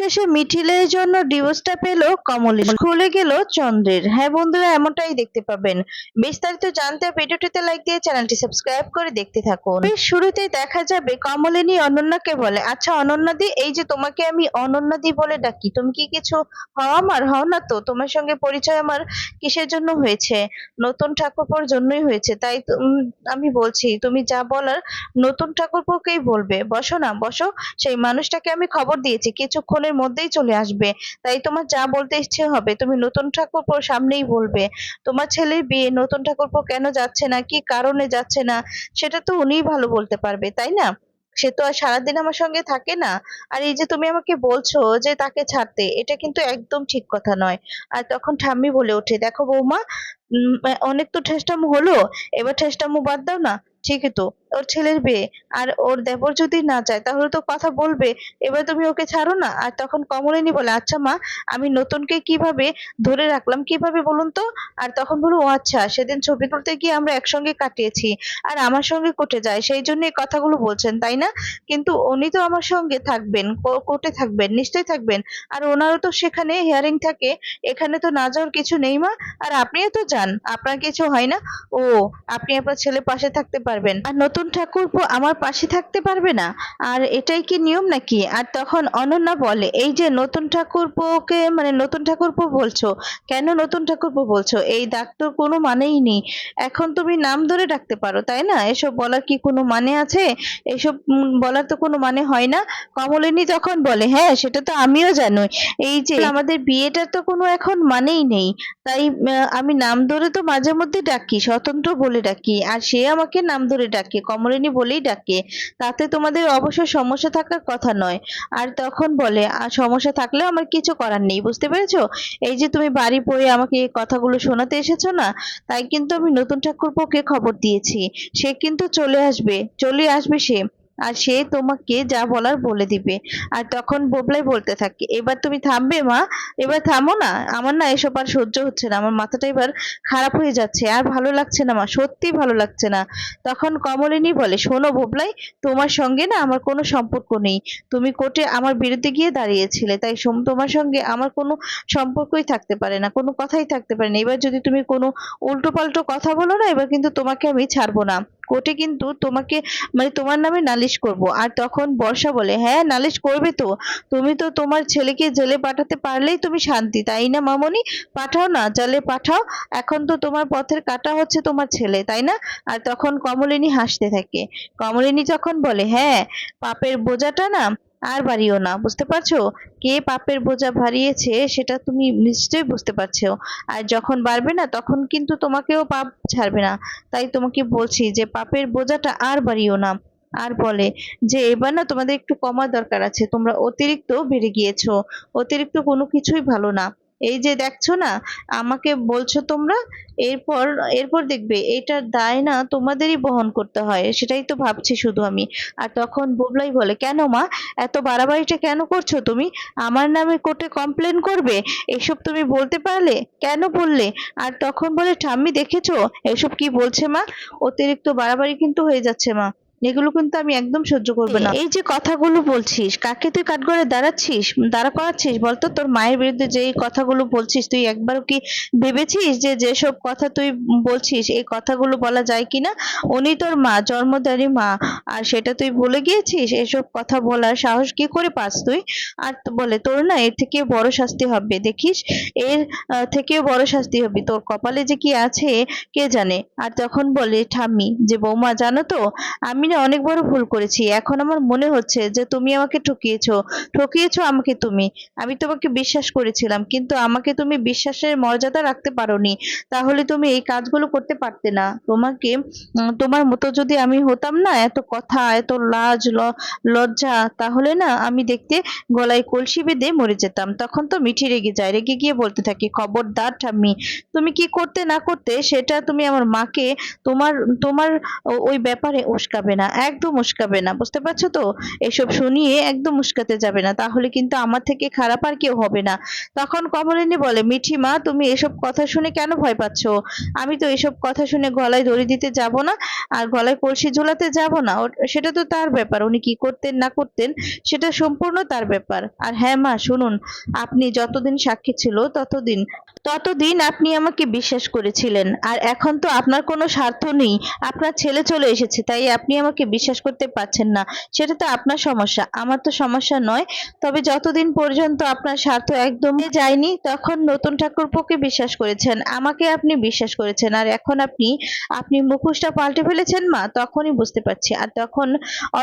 অবশেষে মিঠিলের জন্য ডিভোর্সটা পেল কমলেশ খুলে গেল চন্দ্রের। হ্যাঁ বন্ধুরা, এমনটাই দেখতে পাবেন। বিস্তারিত জানতে ভিডিওটিতে লাইক দিয়ে চ্যানেলটি সাবস্ক্রাইব করে দেখতে থাকুন। বেশ শুরুতেই দেখা যাবে কমলিনী অনন্যাকে বলে আচ্ছা অনন্যাদি, এই যে তোমাকে আমি অনন্যাদি বলে ডাকি, তুমি কি কিছু হও আমার? হও না তো, তোমার সঙ্গে পরিচয় আমার কিসের জন্য হয়েছে? নতুন ঠাকুরপোর জন্যই হয়েছে। তাই আমি বলছি, তুমি যা বলার নতুন ঠাকুরপোকেই বলবে। বসো না, বসো, সেই মানুষটাকে আমি খবর দিয়েছি। কিছুক্ষণের মধ্যেই চলে আসবে। তাই তোমার যা বলতে ইচ্ছে হবে, তুমি নতুন ঠাকুরপোর সামনেই বলবে। তোমার ছেলের বিয়ে নতুন ঠাকুরপো কেন যাচ্ছে না, কি কারণে যাচ্ছে না, সেটা তো উনিই ভালো বলতে পারবে, তাই না? সে তো আর সারাদিন আমার সঙ্গে থাকে না। আর এই যে তুমি আমাকে বলছো যে তাকে ছাড়তে, এটা কিন্তু একদম ঠিক কথা নয়। আর তখন ঠাম্মি বলে ওঠে, দেখো বৌমা অনেক তো ঠেসটামো হলো, এবার ঠেসটামো বাদ দাও না, ঠিকই তো। ওর ছেলের বিয়ে। আর ওর দেবর যদি না চায়, তাহলে তো কথা বলবে। এবার তুমি ওকে ছাড়ো না? আর তখন কমলিনী বলে আচ্ছা মা, আমি নতুনকে কীভাবে ধরে রাখলাম? কীভাবে বলুন তো? আর তখন বলো ও আচ্ছা সেদিন ছবি তুলতে গিয়ে আমরা একসঙ্গে কাটিয়েছি। আর আমার সঙ্গে কোর্টে যায়। সেই জন্য এই কথাগুলো বলছেন, তাই না? কিন্তু উনি তো আমার সঙ্গে থাকবেন কোর্টে থাকবেন, নিশ্চয়ই থাকবেন। আর ওনারও তো সেখানে হিয়ারিং থাকে। এখানে তো না যাওয়ার কিছু নেই মা। আর আপনিও তো যান। আপনার কিছু হয় না। ও, আপনি আপনার ছেলে পাশে থাকতে পারবেন। আর নতুন ঠাকুরপো আমার পাশে থাকতে পারবে না? আর এটাই কি নিয়ম নাকি? আর তখন অনন্যা বলে এই যে নতুন ঠাকুরপোকে মানে নতুন ঠাকুরপো বলছো কেন নতুন ঠাকুরপো বলছো? এই ডাক্তার কোনো মানেই নেই। এখন তুমি নাম ধরে ডাকতে পারো তাই না? এসব বলার কি কোনো মানে আছে? এসব বলার তো কোনো মানে হয় না? কমলিনী তখন বলে হ্যাঁ সেটা তো আমিও জানি। এই যে আমাদের বিয়েটার তো কোনো এখন মানেই নেই। তাই আমি নাম ধরে তো মাঝে মধ্যে ডাকি স্বতন্ত্র বলে ডাকি আর সে আমাকে নাম ধরে ডাকে। কমলিনী বলেই ডাকে, তাতে তোমাদের অবশ্য সমস্যা থাকার কথা নয়। আর তখন বলে আর সমস্যা থাকলেও আমার কিছু করার নেই, বুঝতে পেরেছ? এই যে তুমি বাড়ি পড়ে আমাকে এই কথাগুলো শোনাতে এসেছ না, তাই কিন্তু আমি নতুন ঠাকুরপোকে খবর দিয়েছি। সে কিন্তু চলে আসবে চলে আসবে সে। আর সে তোমাকে যা বলার বলে দিবে। আর তখন বোবলাই বলতে থাকে, এবার তুমি থামবে মা? এবার থামো না। আমার না এসব আর সহ্য হচ্ছে না। আমার মাথাটা এবার খারাপ হয়ে যাচ্ছে। আর ভালো লাগছে না মা সত্যি ভালো লাগছে না। তখন কমলিনী বলে, শোনো ভোবলাই তোমার সঙ্গে না আমার কোনো সম্পর্ক নেই। তুমি কোর্টে আমার বিরুদ্ধে গিয়ে দাঁড়িয়েছিলে, তাই তোমার সঙ্গে আমার কোনো সম্পর্কই থাকতে পারে না, কোনো কথাই থাকতে পারে না। এবার যদি তুমি কোনো উল্টো পাল্টো কথা বলো না, এবার কিন্তু তোমাকে আমি ছাড়বো না। কোর্টে কিন্তু তোমাকে মানে তোমার নামে নালিশ করব। আর তখন বর্ষা বলে হ্যাঁ নালিশ করবে তো। তুমি তো তোমার ছেলেকে জেলে পাঠাতে পারলেই তুমি শান্তি। তাই না, মামনি? পাঠাও না, জেলে পাঠাও। এখন তো তোমার পথের কাটা হচ্ছে তোমার ছেলে, তাই না? আর তখন কমলিনী হাসতে থাকে। কমলিনী যখন বলে হ্যাঁ পাপের বোঝাটা না আর বাড়িও না, বুঝতে পারছ? কে পাপের বোঝা ভারিয়েছে সেটা তুমি নিশ্চয়ই বুঝতে পারছ। আর যখন বাড়বে না, তখন কিন্তু তোমাকেও পাপ ছাড়বে না। তাই তোমাকে বলছি যে পাপের বোঝাটা আর বাড়িও না। আর বলে যে এবার না তোমাদের একটু কমার দরকার আছে, তোমরা অতিরিক্ত বেড়ে গিয়েছো। অতিরিক্ত কোনো কিছুই ভালো না। এই যে দেখছ না, আমাকে বলছো তোমরা, এরপর এরপর দেখবে এটার দায় না তোমাদেরই বহন করতে হয়, সেটাই তো ভাবছি শুধু আমি। আর তখন বুবলাই বলে, কেন মা? এত বাড়াবাড়িটা কেন করছ তুমি? আমার নামে কোর্টে কমপ্লেন করবে? এসব তুমি বলতে পারলে? কেন বললে? আর তখন বলে, ঠাম্মি, দেখেছ? এসব কি বলছে মা? অতিরিক্ত বাড়াবাড়ি কিন্তু হয়ে যাচ্ছে মা। এগুলো কিন্তু আমি একদম সহ্য করব না। এই যে কথাগুলো বলছিস, কাকে তুই কাঠগড়ে দাঁড়াচ্ছিস, দাঁড়া করাচ্ছিস? বলতো তোর মায়ের বিরুদ্ধে যে কথাগুলো বলছিস, তুই একবারও কি ভেবেছিস যে যেসব কথা তুই বলছিস, এই কথাগুলো বলা যায় কিনা? উনি তোর মা, জন্মদারী মা, আর সেটা তুই বলে গিয়েছিস? এসব কথা বলার সাহস কি করে পাস তুই? আর বলে, তোর না এর থেকে বড় শাস্তি হবে, দেখিস? এর থেকেও বড় শাস্তি হবে। তোর কপালে যে কি আছে, কে জানে? আর তখন বলে, ঠাম্মি, যে বৌমা, জানো তো, আমি না অনেক বড় ভুল করেছি। এখন আমার মনে হচ্ছে যে তুমি আমাকে ঠকিয়েছো। ঠকিয়েছো আমাকে তুমি। আমি তোমাকে বিশ্বাস করেছিলাম, কিন্তু আমাকে তুমি বিশ্বাসের মর্যাদা রাখতে পারোনি। তাহলে তুমি এই কাজগুলো করতে পারতে না। তোমাকে তোমার মতো যদি আমি হতাম না, এত কথা, এত লাজ লজ্জা, তাহলে না আমি দেখতে গলায় কলসি বেঁধে মরে যেতাম। তখন তো মিঠি রেগে যায়। রেগে গিয়ে বলতে থাকি, খবরদার ঠাম্মি, তুমি কি করতে না করতে সেটা তুমি আমার মাকে তোমার তোমার ওই ব্যাপারে উস্কাবে না, একদম উস্কাবে না। বুঝতে পারছ তো? এসব শুনিয়ে একদম উস্কাতে যাবে না। তাহলে কিন্তু আমার থেকে খারাপ আর কেউ হবে না। তখন কমলিনী বলে মিঠি মা তুমি এসব কথা শুনে কেন ভয় পাচ্ছ? আমি তো এসব কথা শুনে গলায় দড়ি দিতে যাব না আর গলায় কলসি ঝোলাতে যাব না। সেটা তো তার ব্যাপার। উনি কি করতেন, না করতেন, সেটা সম্পূর্ণ তার ব্যাপার। আর হ্যাঁ মা, শুনুন, আপনি যতদিন সাক্ষী ছিল ততদিন ততদিন আপনি আমাকে বিশ্বাস করেছিলেন। আর এখন তো আপনার কোনো স্বার্থ নেই। আপনার ছেলে চলে এসেছে, তাই আপনি আমাকে বিশ্বাস করতে পারছেন না, সেটা তো আপনার সমস্যা। আমার তো সমস্যা নয়, তবে যতদিন পর্যন্ত আপনার স্বার্থ একদমই যায়নি, তখন নতুন ঠাকুরপোকে বিশ্বাস করেছেন, আমাকে আপনি বিশ্বাস করেছেন, আর এখন আপনি আপনি মুখোশটা পাল্টে ফেলেছেন মা, তখনই বুঝতে পারছি। আর তখন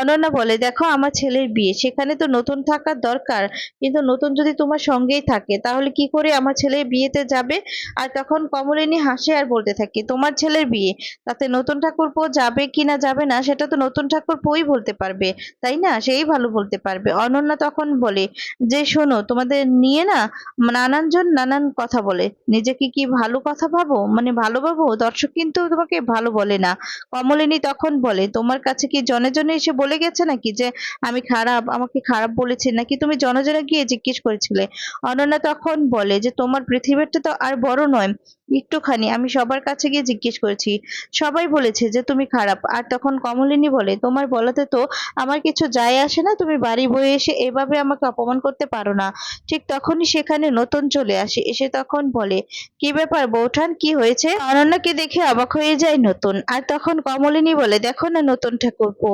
অনন্যা বলে, দেখো, আমার ছেলের বিয়ে, সেখানে তো নতুন থাকার দরকার, কিন্তু নতুন যদি তোমার সঙ্গেই থাকে, তাহলে কি করে আমার ছেলের বিয়েতে যাবে? আর তখন কমলিনী হাসে আর বলতে থাকে, তোমার ছেলের বিয়ে, তাতে নতুন ঠাকুরপো যাবে কি না যাবে না, সেটা তো নতুন ঠাকুরপোই বলতে পারবে, তাই না? সেই ভালো বলতে পারবে। অনন্যা তখন বলে, যে শোনো, তোমাদের নিয়ে না নানানজন নানান কথা বলে। নিজেকে কি ভালো কথা ভাবো? মানে ভালো ভাবো? দর্শক কিন্তু তোমাকে ভালো বলে না। কমলিনী তখন বলে, তোমার কাছে কি জনে জনে এসে বলে গেছে নাকি যে আমি খারাপ, আমাকে খারাপ বলেছে? নাকি তুমি জনে জনে গিয়ে জিজ্ঞেস করেছিলে? অনন্যা তখন বলে, যে তোমার পৃথিবীটা তো আর বড় নয়, একটুখানি। আমি সবার কাছে গিয়ে জিজ্ঞেস করেছি। সবাই বলেছে যে তুমি খারাপ। আর তখন কমলিনী বলে, তোমার বলাতে তো আমার কিছু যায় আসে না, তুমি বাড়ি বয়ে এসে এভাবে আমাকে অপমান করতে পারো না। ঠিক তখনই সেখানে নতুন চলে আসে, এসে তখন বলে, কি ব্যাপার বৌঠান, কি হয়েছে? অনন্যাকে দেখে অবাক হয়ে যায় নতুন, আর তখন কমলিনী বলে, দেখো না নতুন ঠাকুরপো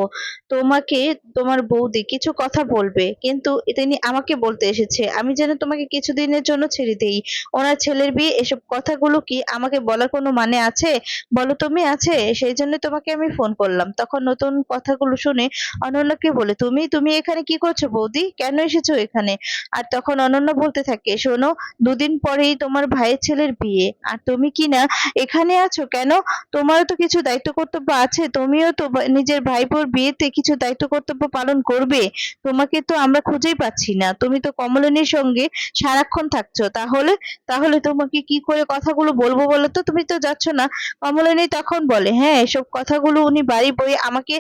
তোমাকে, তোমার বৌদি কিছু কথা বলবে, কিন্তু তিনি আমাকে বলতে এসেছে, আমি যেন তোমাকে কিছুদিনের জন্য ছেড়ে দেই। ওনার ছেলের বিয়ে, এসব কথাগুলো কি আমাকে বলার কোনো মানে আছে? বলো তুমি, আছে? সেই জন্য তোমাকে আমি ফোন করলাম। তখন নতুন কথাগুলো শুনে অনন্যাকে বলে, তুমি তুমি এখানে কি করছ বৌদি? কেন এসেছ এখানে? আর তখন অনন্যা বলতে থাকে, শোনো, দুদিন পরেই তোমার ভাইয়ের ছেলের বিয়ে। আর তুমি কি না এখানে আছো কেন? তোমারও তো কিছু দায়িত্ব কর্তব্য আছে। তুমিও তো নিজের ভাইপোর বিয়েতে কিছু দায়িত্ব কর্তব্য পালন করবে। তোমাকে তো আমরা খুঁজেই পাচ্ছি না। তুমি তো কমলিনীর সঙ্গে সারাক্ষণ থাকছো। তাহলে তাহলে তোমাকে কি করে কথাগুলো বলব বলো তো? তুমি তো যাচ্ছ না। কমলিনী তখন বলে হ্যাঁ এসব কথাগুলো উনি বাড়ি বই আমাকে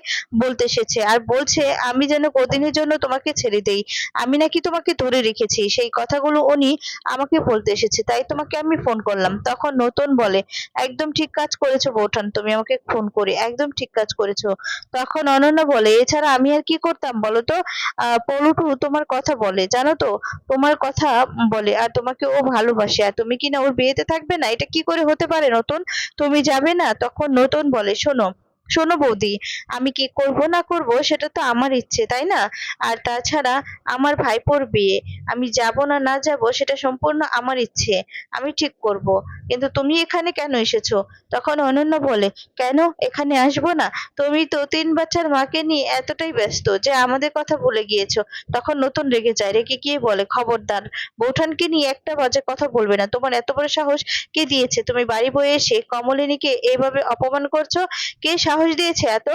বলতে এসেছে। আর বলছে, আমি যেন কদিনের জন্য তোমাকে ছেড়ে দেই। আমি নাকি তোমাকে ধরে রেখেছি। সেই কথাগুলো উনি আমাকে বলতে এসেছে। তাই তোমাকে আমি ফোন করলাম। তখন নতুন বলে, একদম ঠিক কাজ করেছ বৌঠান। তুমি আমাকে ফোন করে একদম ঠিক কাজ করেছ। তখন অনন্যা বলে, এছাড়া আমি আর কি করতাম বলো তো? পলটু তোমার কথা বলে। জানো তো, তোমার কথা বলে। আর তোমাকে ও ভালোবাসে। আর তুমি কি না ওর বিয়েতে থাকবে না? এটা কি করে হতে পারে নতুন? তুমি যাবে না? তখন নতুন বলে, শোনো শোনো বৌদি, আমি কি করব না করব সেটা তো আমার ইচ্ছে, তাই না? আর তাছাড়া আমার ভাইপোর বিয়ে, আমি যাব না না যাব সেটা সম্পূর্ণ আমার ইচ্ছে, আমি ঠিক করব। কিন্তু তুমি এখানে কেন এসেছ? তখন অনন্য বলে, কেন এখানে আসব না? তুমি তো তিন বাচ্চার মাকে নিয়ে এতটাই ব্যস্ত যে আমাদের কথা ভুলে গিয়েছো। তখন নতুন রেগে যায়, রেগে গিয়ে বলে, খবরদার, বৌঠানকে নিয়ে একটা বাজে কথা বলবে না। তোমার এত বড় সাহস কে দিয়েছে? তুমি বাড়ি বয়ে এসে কমলিনীকে এভাবে অপমান করছ? কে সাহস দিয়েছে এত?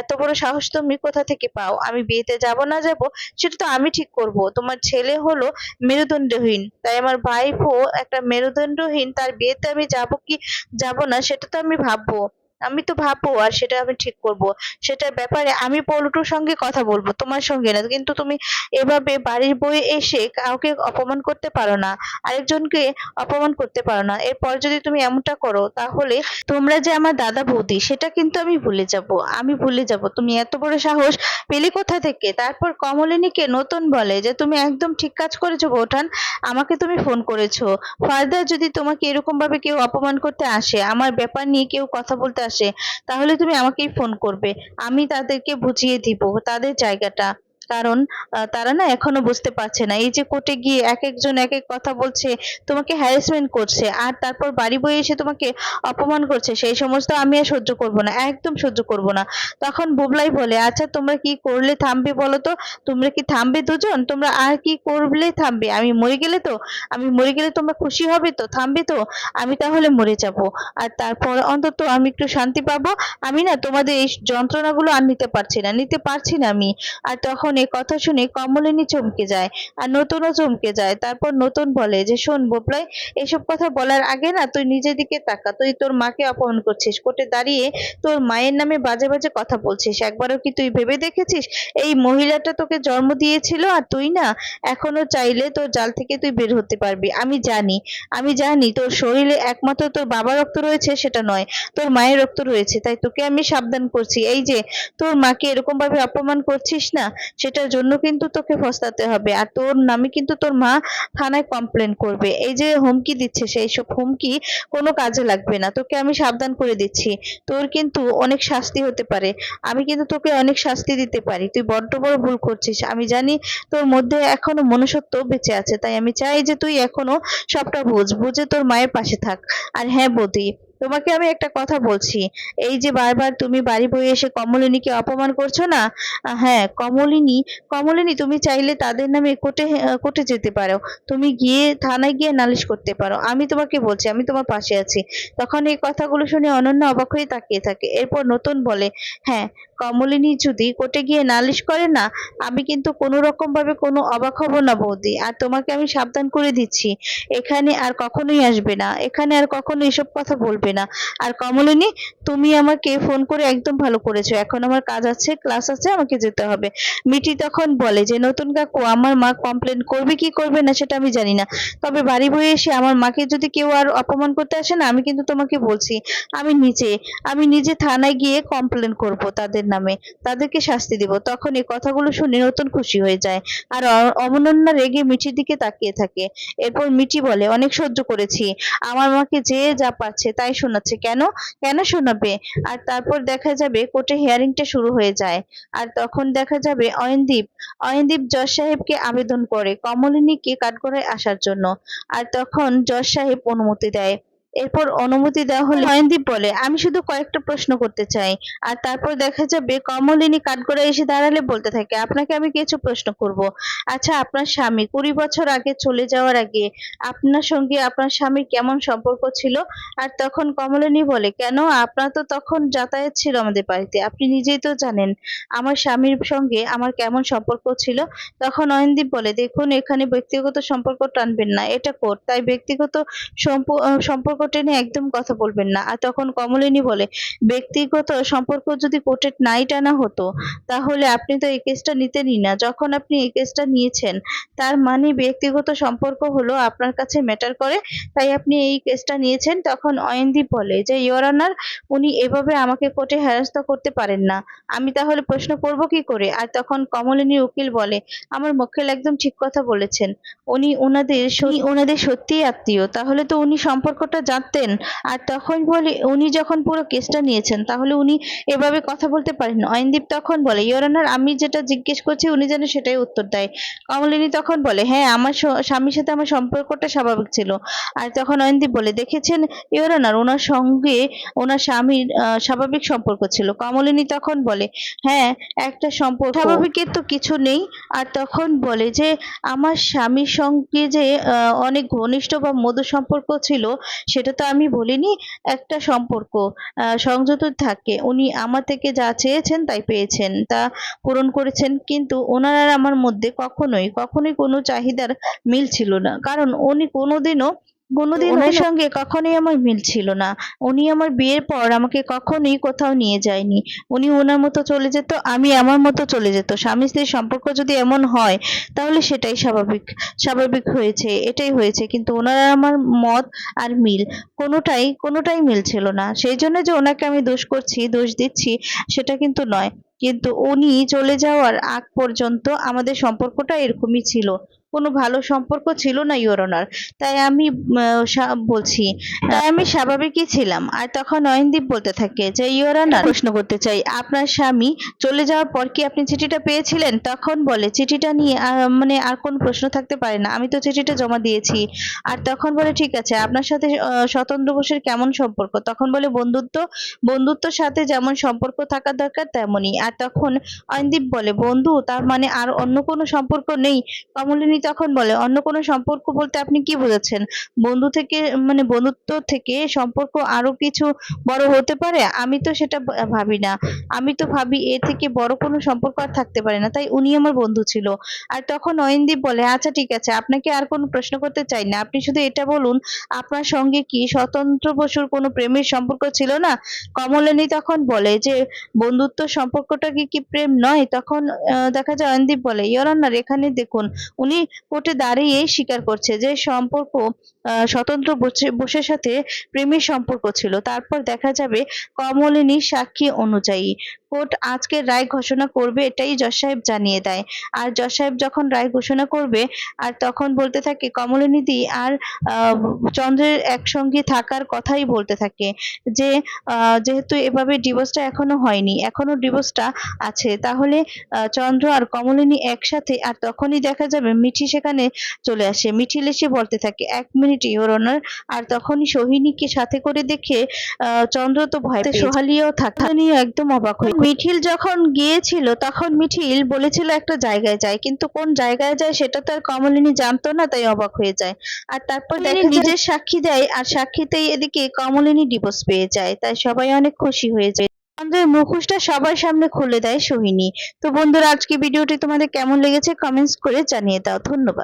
এত বড় সাহস তুমি কোথা থেকে পাও? আমি বিয়েতে যাব না যাব, সেটা তো আমি ঠিক করব। তোমার ছেলে হলো মেরুদণ্ডহীন, তাই আমার ভাইপো একটা মেরুদণ্ডহীন, তার বিয়েতে আমি যাব কি, যাব না, সেটা তো আমি ভাববো। আমি তো ভাববো আর সেটা আমি ঠিক করব। সেটার ব্যাপারে আমি পল্টুর সঙ্গে কথা বলব, তোমার সঙ্গে না। কিন্তু তুমি এভাবে বাড়ির বয়ে এসে কাউকে অপমান করতে পারো না, আরেকজনকে অপমান করতে পারো না। এরপর যদি তুমি এমনটা করো, তাহলে তোমরা যে আমার দাদা বৌদি, সেটা কিন্তু আমি ভুলে যাব, আমি ভুলে যাব। তুমি এত বড় সাহস পেলে কোথা থেকে? তারপর কমলিনীকে নতুন বলে যে, তুমি একদম ঠিক কাজ করেছ বৌঠান আমাকে তুমি ফোন করেছ। ফার্দার যদি তোমাকে এরকম ভাবে কেউ অপমান করতে আসে, আমার ব্যাপার নিয়ে কেউ কথা বলতে আসে তাহলে তুমি আমাকেই ফোন করবে। আমি তাদেরকে বুঝিয়ে দিব তাদের জায়গাটা। কারণ তারা না এখনও বুঝতে পারছে না। এই যে কোর্টে গিয়ে এক একজন এক এক কথা বলছে, তোমাকে হ্যারাসমেন্ট করছে, আর তারপর বাড়ি বয়ে এসে তোমাকে অপমান করছে, সেই সমস্ত আমি আর সহ্য করব না, একদম সহ্য করব না। তখন বুবলাই বলে আচ্ছা তোমরা কি করলে থামবে বলো তো? তোমরা কি থামবে দুজন? তোমরা আর কি করলে থামবে? আমি মরে গেলে তো? আমি মরে গেলে তোমরা খুশি হবে তো? থামবে তো? আমি তাহলে মরে যাব। আর তারপর অন্তত আমি একটু শান্তি পাবো। আমি না তোমাদের এই যন্ত্রণাগুলো আর নিতে পারছি না, নিতে পারছি না আমি। আর তখন এই কথা শুনে কমলিনী চমকে যায় আর নতুনও চমকে যায়। তারপর নতুন বলে যে, শোন বোপলাই এসব কথা বলার আগে না তুই নিজের দিকে তাকা। তুই তোর মাকে অপমান করছিস। কোর্টে দাঁড়িয়ে তোর মায়ের নামে বাজে বাজে কথা বলছিস। একবারও কি তুই ভেবে দেখেছিস? এই মহিলাটা তোকে জন্ম দিয়েছিল আর তুই না এখনও চাইলে তোর জাল থেকে তুই বের হতে পারবি। আমি জানি আমি জানি তোর শরীরে একমাত্র তোর বাবা রক্ত রয়েছে সেটা নয়, তোর মায়ের রক্ত রয়েছে। তাই তোকে আমি সাবধান করছি। এই যে, তোর মাকে এরকম ভাবে অপমান করছিস না সেটার জন্য কিন্তু তোকে ফস্তাতে হবে। আর তোর নামে কিন্তু তোর মা থানায় কমপ্লেন করবে। এই যে হুমকি দিচ্ছে, সেই সব হুমকি কোনো কাজে লাগবে না। তোকে আমি সাবধান করে দিচ্ছি। তোর কিন্তু অনেক শাস্তি হতে পারে। আমি কিন্তু তোকে অনেক শাস্তি দিতে পারি। তুই বড্ড বড় ভুল করছিস। আমি জানি তোর মধ্যে এখনও মনুষ্যত্ব বেঁচে আছে। তাই আমি চাই যে তুই এখনও সবটা বুঝ। বুঝে তোর মায়ের পাশে থাক। আর হ্যাঁ বৌদি তোমাকে আমি একটা কথা বলছি। এই যে বারবার তুমি বাড়ি বয়ে এসে কমলিনীকে অপমান করছ না? হ্যাঁ কমলিনী কমলিনী, তুমি চাইলে তাদের নামে কোর্টে কোর্টে যেতে পারো। তুমি গিয়ে থানায় গিয়ে নালিশ করতে পারো। আমি তোমাকে বলছি, আমি তোমার পাশে আছি। তখন এই কথাগুলো শুনে অনন্যা অবাক হয়ে তাকিয়ে থাকে। এরপর নতুন বলে হ্যাঁ কমলিনী যদি কোর্টে গিয়ে নালিশ করে না, আমি কিন্তু কোনো রকম ভাবে কোনো অবাক হব না বৌদি। আর তোমাকে আমি সাবধান করে দিচ্ছি। এখানে আর কখনোই আসবে না। এখানে আর কখনো এসব কথা বলবে না। আর কমলিনী, তুমি আমাকে ফোন করে একদম ভালো করেছ। এখন আমার কাজ আছে, ক্লাস আছে, আমাকে যেতে হবে। মিটি তখন বলে যে, নতুন কাকু, আমার মা কমপ্লেন করবে কি করবে না সেটা আমি জানি না। তবে বাড়ি বয়ে এসে আমার মাকে যদি কেউ আর অপমান করতে আসে না, আমি কিন্তু তোমাকে বলছি। আমি নিজে আমি নিজে থানায় গিয়ে কমপ্লেন করব তাদের নামে তাদেরকে শাস্তি দিব। তখন এই কথাগুলো শুনে নতুন খুশি হয়ে যায়। আর অ- অমনন্যা রেগে মিঠির দিকে তাকিয়ে থাকে। এরপর মিঠি বলে, অনেক সহ্য করেছি। আমার মাকে যে যা পাচ্ছে তাই শোনাচ্ছে। কেন? কেন শোনাবে? আর তারপর দেখা যাবে কোর্টে হিয়ারিংটা শুরু হয়ে যায়। আর তখন দেখা যাবে অয়নদীপ অয়নদীপ জজ সাহেবকে আবেদন করে কমলিনীকে কাঠগড়ায় আসার জন্য। আর তখন জজ সাহেব অনুমতি দেয়। এরপর অনুমতি দেওয়া হলে অয়নদীপ বলে, আমি শুধু কয়েকটা প্রশ্ন করতে চাই। আর তারপর দেখা যাবে কমলিনী কাঠগড়ায় এসে দাঁড়ালে বলতে থাকে, আপনাকে আমি কিছু প্রশ্ন করব। আচ্ছা আপনার স্বামী কুড়ি বছর আগে চলে যাওয়ার আগে আপনার সঙ্গে আপনার স্বামীর কেমন সম্পর্ক ছিল? আর তখন কমলিনী বলে, কেন? আপনার তো তখন যাতায়াত ছিল আমাদের বাড়িতে। আপনি নিজেই তো জানেন, আমার স্বামীর সঙ্গে আমার কেমন সম্পর্ক ছিল। তখন অয়নদীপ বলে, দেখুন, এখানে ব্যক্তিগত সম্পর্ক টানবেন না। এটা কোর্ট, তাই ব্যক্তিগত সম্পর্ক টেনে একদম কথা বলবেন না। আর তখন কমলিনী বলে, ব্যক্তিগত সম্পর্ক যদি কোর্টে নাই টানা হতো, তাহলে আপনি তো এই কেসটা নিতেনই না। যখন আপনি এই কেসটা নিয়েছেন, তার মানে ব্যক্তিগত সম্পর্ক হলো আপনার কাছে ম্যাটার করে। তাই আপনি এই কেসটা নিয়েছেন। তখন অয়নদীপ বলে, যে ইওর অনার উনি এভাবে আমাকে কোর্টে হেনস্থা করতে পারেন না। আমি তাহলে প্রশ্ন করব কি করে? আর তখন কমলিনীর উকিল বলে, আমার মক্কেল একদম ঠিক কথা বলেছেন। উনি ওনাদের ওনাদের সত্যিই আত্মীয়। তাহলে তো উনি সম্পর্কটা জানতেন। আর তখন বলে, উনি যখন পুরো কেসটা নিয়েছেন, তাহলে উনি এভাবে কথা বলতে পারেন। অয়নদীপ তখন বলে ইওর অনার আমি যেটা জিজ্ঞেস করছি, উনি যেন সেটাই উত্তর দেয়। কমলিনী তখন বলে হ্যাঁ আমার স্বামীর সাথে আমার সম্পর্কটা স্বাভাবিক ছিল। আর তখন অয়নদীপ বলে, দেখেছেন ইওর অনার ওনার সঙ্গে ওনার স্বামীর স্বাভাবিক সম্পর্ক ছিল। কমলিনী তখন বলে হ্যাঁ একটা সম্পর্ক স্বাভাবিকের তো কিছু নেই। আর তখন বলে যে, আমার স্বামীর সঙ্গে যে অনেক ঘনিষ্ঠ বা মধু সম্পর্ক ছিল, সেটা তো আমি বলিনি, একটা সম্পর্ক সংযত থাকে। উনি আমার থেকে যা চেয়েছেন তাই পেয়েছেন, তা পূরণ করেছেন। কিন্তু ওনার আর আমার মধ্যে কখনোই কখনোই কোনো চাহিদার মিল ছিল না। কারণ উনি কোনোদিনও কোনোদিন ওনার সঙ্গে কখনোই আমার মিল ছিল না। উনি আমার বিয়ের পর আমাকে কখনোই কোথাও নিয়ে যায়নি। উনি ওনার মতো চলে যেত আমি আমার মতো চলে যেত। স্বামী স্ত্রীর সম্পর্ক যদি এমন হয় তাহলে সেটাই স্বাভাবিক স্বাভাবিক হয়েছে এটাই হয়েছে। কিন্তু ওনার আর আমার মত আর মিল কোনোটাই কোনোটাই মিল ছিল না। সেই জন্য যে ওনাকে আমি দোষ করছি দোষ দিচ্ছি সেটা কিন্তু নয়। কিন্তু উনি চলে যাওয়ার আগ পর্যন্ত আমাদের সম্পর্কটা এরকমই ছিল। কোনো ভালো সম্পর্ক ছিল না ইওর অনার তাই আমি বলছি, তাই আমি স্বাভাবিকই ছিলাম। আর তখন নয়নদীপ বলতে থাকে যে ইওর অনার প্রশ্ন করতে চাই, আপনার স্বামী চলে যাওয়ার পর কি আপনি চিঠিটা পেয়েছিলেন? তখন বলে, চিঠিটা নিয়ে মানে আর কোনো প্রশ্ন থাকতে পারে না। আমি তো চিঠিটা জমা দিয়েছি। আর তখন বলে, ঠিক আছে, আপনার সাথে স্বতন্ত্র বোসের কেমন সম্পর্ক? তখন বলে, বন্ধুত্ব, বন্ধুত্বর সাথে যেমন সম্পর্ক থাকা দরকার, তেমনই। আর তখন অয়নদীপ বলে, বন্ধু, তার মানে আর অন্য কোনো সম্পর্ক নেই? কমলিনী তখন বলে, অন্য কোনো সম্পর্ক বলতে আপনি কি বোঝাচ্ছেন? বন্ধু থেকে মানে বন্ধুত্ব থেকে সম্পর্ক আরও কিছু বড় হতে পারে? আমি তো সেটা ভাবি না। আমি তো ভাবি এ থেকে বড় কোনো সম্পর্ক আর থাকতে পারে না। তাই উনি আমার বন্ধু ছিল। আর তখন অয়নদীপ বলে আচ্ছা ঠিক আছে, আপনাকে আর কোনো প্রশ্ন করতে চাই না। আপনি শুধু এটা বলুন, আপনার সঙ্গে কি স্বতন্ত্র বসুর কোনো প্রেমের সম্পর্ক ছিল না? কমলিনী তখন বলে, যে বন্ধুত্ব সম্পর্কটা কি কি প্রেম নয়? তখন দেখা যায় অয়নদীপ বলে ইয়রান্নার এখানে দেখুন। উনি কোর্টে দাঁড়িয়েই স্বীকার করছে যে সম্পর্ক স্বতন্ত্র বসে- সাথে প্রেমের সম্পর্ক ছিল। তারপর দেখা যাবে কমলিনীর সাক্ষী অনুযায়ী। কোর্ট আজকে রায় ঘোষণা করবে এটাই জজ সাহেব জানিয়ে দেয়। আর জজ সাহেব যখন রায় ঘোষণা করবে, আর তখন বলতে থাকে কমলিনীদি আর চন্দ্রের একসঙ্গে থাকার কথাই বলতে থাকে যে যেহেতু এভাবে ডিভোর্সটা এখনও হয়নি, এখনও ডিভোর্সটা আছে, তাহলে চন্দ্র আর কমলিনী একসাথে, আর তখনই দেখা যাবে মিঠি সেখানে চলে আসে। মিঠিল এসে বলতে থাকে এক মিনিট ইওর অনার। আর তখনই সোহিনীকে সাথে করে দেখে চন্দ্র তো ভয় পেয়ে সোহালিও থাকা নিয়ে একদম অবাক হয়ে মিঠিল যখন গিয়েছিল তখন মিঠিল বলেছিল একটা জায়গায় যায়। কিন্তু কোন জায়গায় যায় সেটা তো আর কমলিনী জানতো না তাই অবাক হয়ে যায়। আর তারপর দেখে নিজের সাক্ষী দেয় আর সাক্ষীতেই এদিকে কমলিনী ডিভোর্স পেয়ে যায়। তাই সবাই অনেক খুশি হয়ে যায়। চন্দ্রের মুখোশটা সবার সামনে খুলে দেয় সোহিনী। তো বন্ধুরা আজকে ভিডিওটি তোমাদের কেমন লেগেছে কমেন্টস করে জানিয়ে দাও। ধন্যবাদ।